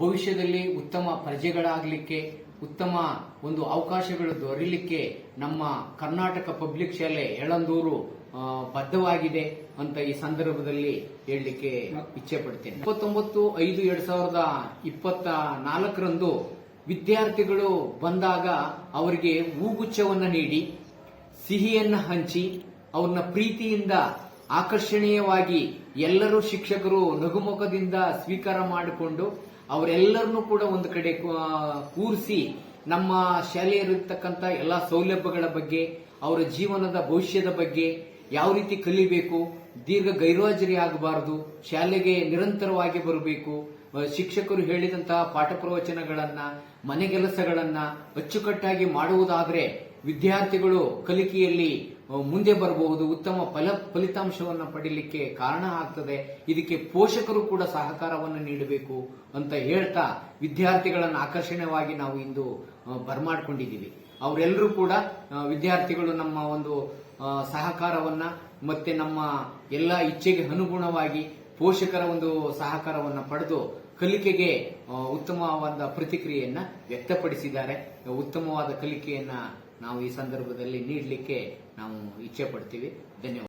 ಭವಿಷ್ಯದಲ್ಲಿ ಉತ್ತಮ ಪ್ರಜೆಗಳಾಗಲಿಕ್ಕೆ, ಉತ್ತಮ ಒಂದು ಅವಕಾಶಗಳು ದೊರೆಯಲಿಕ್ಕೆ ನಮ್ಮ ಕರ್ನಾಟಕ ಪಬ್ಲಿಕ್ ಶಾಲೆ ಎಳಂದೂರು ಬದ್ಧವಾಗಿದೆ ಅಂತ ಈ ಸಂದರ್ಭದಲ್ಲಿ ಹೇಳಲಿಕ್ಕೆ ಇಚ್ಛೆ ಪಡ್ತೇನೆ ಇಪ್ಪತ್ತೊಂಬತ್ತು ಐದು ಎರಡ್ ಸಾವಿರದ ಇಪ್ಪತ್ತ ನಾಲ್ಕರಂದು ವಿದ್ಯಾರ್ಥಿಗಳು ಬಂದಾಗ ಅವರಿಗೆ ಹೂಗುಚ್ಛವನ್ನು ನೀಡಿ, ಸಿಹಿಯನ್ನು ಹಂಚಿ, ಅವ್ರನ್ನ ಪ್ರೀತಿಯಿಂದ ಆಕರ್ಷಣೀಯವಾಗಿ ಎಲ್ಲರೂ ಶಿಕ್ಷಕರು ನಗುಮುಖದಿಂದ ಸ್ವೀಕಾರ ಮಾಡಿಕೊಂಡು ಅವರೆಲ್ಲರನ್ನೂ ಕೂಡ ಒಂದು ಕಡೆ ಕೂರಿಸಿ ನಮ್ಮ ಶಾಲೆಯಲ್ಲಿರತಕ್ಕಂಥ ಎಲ್ಲ ಸೌಲಭ್ಯಗಳ ಬಗ್ಗೆ, ಅವರ ಜೀವನದ ಭವಿಷ್ಯದ ಬಗ್ಗೆ ಯಾವ ರೀತಿ ಕಲಿಬೇಕು, ದೀರ್ಘ ಗೈರುಹಾಜರಿ ಆಗಬಾರದು, ಶಾಲೆಗೆ ನಿರಂತರವಾಗಿ ಬರಬೇಕು ಶಿಕ್ಷಕರು ಹೇಳಿದಂತಹ ಪಾಠ ಪ್ರವಚನಗಳನ್ನ ಮನೆಗೆಲಸಗಳನ್ನ ಅಚ್ಚುಕಟ್ಟಾಗಿ ಮಾಡುವುದಾದ್ರೆ ವಿದ್ಯಾರ್ಥಿಗಳು ಕಲಿಕೆಯಲ್ಲಿ ಮುಂದೆ ಬರಬಹುದು, ಉತ್ತಮ ಫಲ, ಫಲಿತಾಂಶವನ್ನು ಪಡೀಲಿಕ್ಕೆ ಕಾರಣ ಆಗ್ತದೆ. ಇದಕ್ಕೆ ಪೋಷಕರು ಕೂಡ ಸಹಕಾರವನ್ನು ನೀಡಬೇಕು ಅಂತ ಹೇಳ್ತಾ ವಿದ್ಯಾರ್ಥಿಗಳನ್ನು ಆಕರ್ಷಣೀಯವಾಗಿ ನಾವು ಇಂದು ಬರ್ಮಾಡ್ಕೊಂಡಿದ್ದೀವಿ. ಅವರೆಲ್ಲರೂ ಕೂಡ ವಿದ್ಯಾರ್ಥಿಗಳು ನಮ್ಮ ಒಂದು ಸಹಕಾರವನ್ನ ಮತ್ತೆ ನಮ್ಮ ಎಲ್ಲ ಇಚ್ಛೆಗೆ ಅನುಗುಣವಾಗಿ ಪೋಷಕರ ಒಂದು ಸಹಕಾರವನ್ನ ಪಡೆದು ಕಲಿಕೆಗೆ ಉತ್ತಮವಾದ ಪ್ರತಿಕ್ರಿಯೆಯನ್ನ ವ್ಯಕ್ತಪಡಿಸಿದ್ದಾರೆ. ಉತ್ತಮವಾದ ಕಲಿಕೆಯನ್ನ ನಾವು ಈ ಸಂದರ್ಭದಲ್ಲಿ ನೀಡಲಿಕ್ಕೆ ನಾವು ಇಚ್ಛೆ ಪಡ್ತೀವಿ. ಧನ್ಯವಾದ